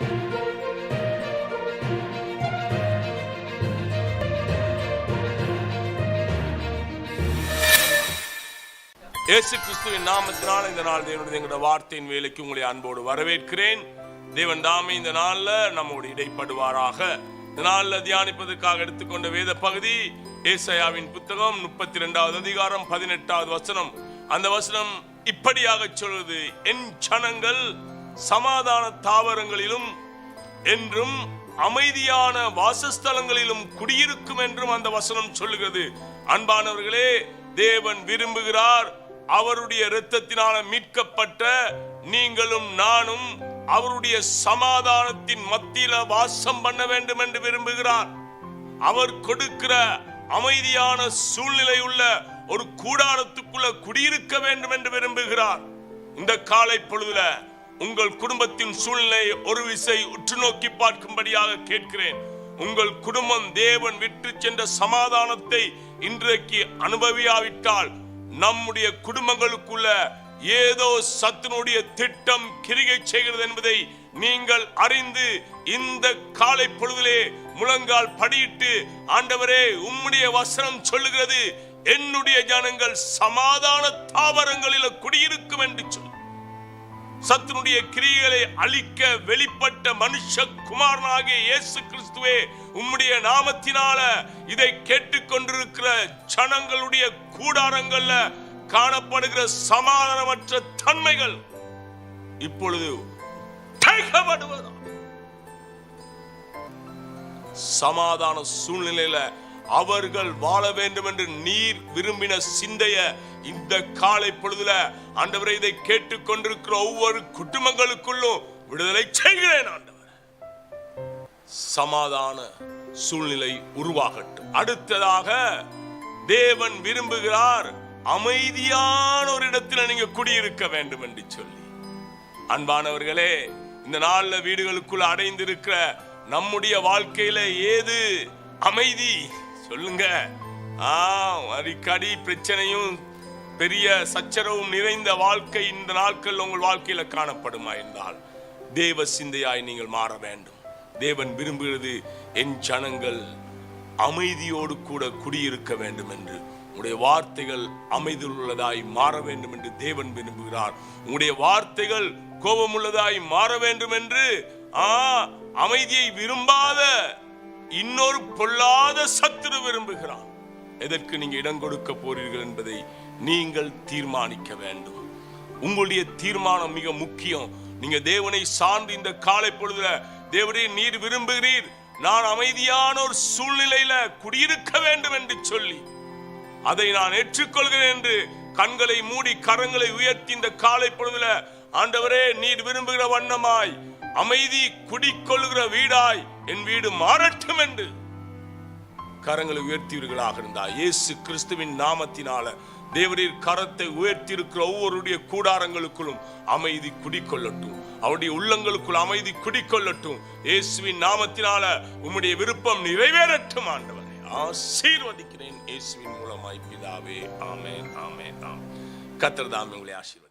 இயேசு கிறிஸ்துவின் நாமத்தினால் இந்த நாள் தேவனுடைய எங்களுடைய வார்த்தையின் வேலைக்கு உங்களை அன்போடு வரவேற்கிறேன். தேவன் தாமே இந்த நாள்ல நம்மோடு இடைப்படுவாராக. இந்த நாள்ல தியானிப்பதற்காக எடுத்துக்கொண்ட வேத பகுதி ஏசையாவின் புத்தகம் முப்பத்தி ரெண்டாவது அதிகாரம் பதினெட்டாவது வசனம். அந்த வசனம் இப்படியாக சொல்வது என் சனங்கள் சமாதான தாவரங்களிலும் என்றும் அமைதியான வாசஸ்தலங்களிலும் குடியிருக்கும் என்றும் அந்த வசனம் சொல்லுகிறது. அன்பானவர்களே தேவன் விரும்புகிறார் அவருடைய இரத்தத்தினால மீட்கப்பட்ட நீங்களும் நானும் அவருடைய சமாதானத்தின் மத்தியில வாசம் பண்ண வேண்டும் என்று விரும்புகிறார். அவர் கொடுக்கிற அமைதியான சூழ்நிலை உள்ள ஒரு கூடாரத்துக்குள்ள குடியிருக்க வேண்டும் என்று விரும்புகிறார். இந்த காலை பொழுதுல உங்கள் குடும்பத்தின் சூழ்நிலை ஒரு விசை உற்று நோக்கி பார்க்கும்படியாக கேட்கிறேன். உங்கள் குடும்பம் தேவன் விட்டு சென்ற சமாதானத்தை இன்றைக்கு அனுபவியாவிட்டால் நம்முடைய குடும்பங்களுக்குள்ள ஏதோ சத்துனுடைய திட்டம் கிரிகை செய்கிறது என்பதை நீங்கள் அறிந்து இந்த காலை பொழுதிலே முழங்கால் படியிட்டு ஆண்டவரே உம்முடைய வசனம் சொல்லுகிறது என்னுடைய ஜனங்கள் சமாதான தாவரங்களில் குடியிருக்கும் என்று சத்துனுடைய கிரியைகளை அழிக்க வெளிப்பட்ட மனுஷ குமாரனாகிய இயேசு கிறிஸ்துவே உம்முடைய நாமத்தினால இதை கேட்டுக்கொண்டிருக்கிற ஜனங்களுடைய கூடாரங்கள்ல காணப்படுகிற சமாதானமற்ற தன்மைகள் இப்பொழுது சமாதான சூழ்நிலையில அவர்கள் வாழ வேண்டும் என்று நீர் விரும்பின சிந்தைய இந்த காலை பொழுதுல ஆண்டவரை இதை கேட்டுக்கொண்டிருக்கிற ஒவ்வொரு குடும்பங்களுக்குள்ளும் விடுதலை செய்கிறேன் ஆண்டவர். சமாதான சூழ்நிலை உருவாகட்டும். அடுத்ததாக தேவன் விரும்புகிறார் அமைதியான ஒரு இடத்துல நீங்க குடியிருக்க வேண்டும் என்று சொல்லி. அன்பானவர்களே இந்த நாள்ல வீடுகளுக்குள் அடைந்திருக்கிற நம்முடைய வாழ்க்கையில ஏது? அமைதி. சொல்லுங்க. ஆ அடிக்கடி பிரச்சனையும் பெரிய சச்சரவும் நிறைந்த வாழ்க்கை இந்த நாட்கள் உங்கள் வாழ்க்கையில காணப்படுமா என்றால் தேவ சிந்தையாய் நீங்கள் மாற வேண்டும். தேவன் விரும்புகிறது என் ஜனங்கள் அமைதியோடு கூட குடியிருக்க வேண்டும் என்று. உங்களுடைய வார்த்தைகள் அமைதியுள்ளதாய் மாற வேண்டும் என்று தேவன் விரும்புகிறார். உங்களுடைய வார்த்தைகள் கோபமுள்ளதாய் மாற வேண்டும் என்று. ஆ அமைதியை விரும்பாத இன்னொரு பொல்லாத சத்துரு விரும்புகிறான் எதற்கு நீங்க இடம் கொடுக்க போறீர்கள் என்பதை நீங்கள் தீர்மானிக்க வேண்டும். உங்களுடைய தீர்மானம் மிக முக்கியம். நீங்க தேவனை சார்ந்து இந்த காலை பொழுதுல தேவனே நீர் விரும்புகிறீர். நான் அமைதியான ஒரு சூழ்நிலையில குடியிருக்க வேண்டும் என்று சொல்லி அதை நான் ஏற்றுக்கொள்கிறேன் என்று கண்களை மூடி கரங்களை உயர்த்தி இந்த காலை பொழுதுல ஆண்டவரே நீர் விரும்புகிற வண்ணமாய் அமைதி குடிக்கொள்கிற வீடாய் என் வீடு மாறட்டும் என்று கரங்களை உயர்த்தியவர்களாக இருந்தா இயேசு கிறிஸ்துவின் நாமத்தினால தேவரீர் கரத்தை உயர்த்தியிருக்கிற ஒவ்வொருடைய கூடாரங்களுக்குள்ளும் அமைதி குடிக்கொள்ளட்டும். அவருடைய உள்ளங்களுக்குள் அமைதி குடிக்கொள்ளட்டும். இயேசுவின் நாமத்தினால உம்முடைய விருப்பம் நிறைவேறட்டும் ஆண்டவரை. ஆசீர்வதிக்கிறேன் இயேசுவின் மூலமாய் பிதாவே. ஆமென் ஆமென் ஆம் கத்தர் உங்களை ஆசீர்வதி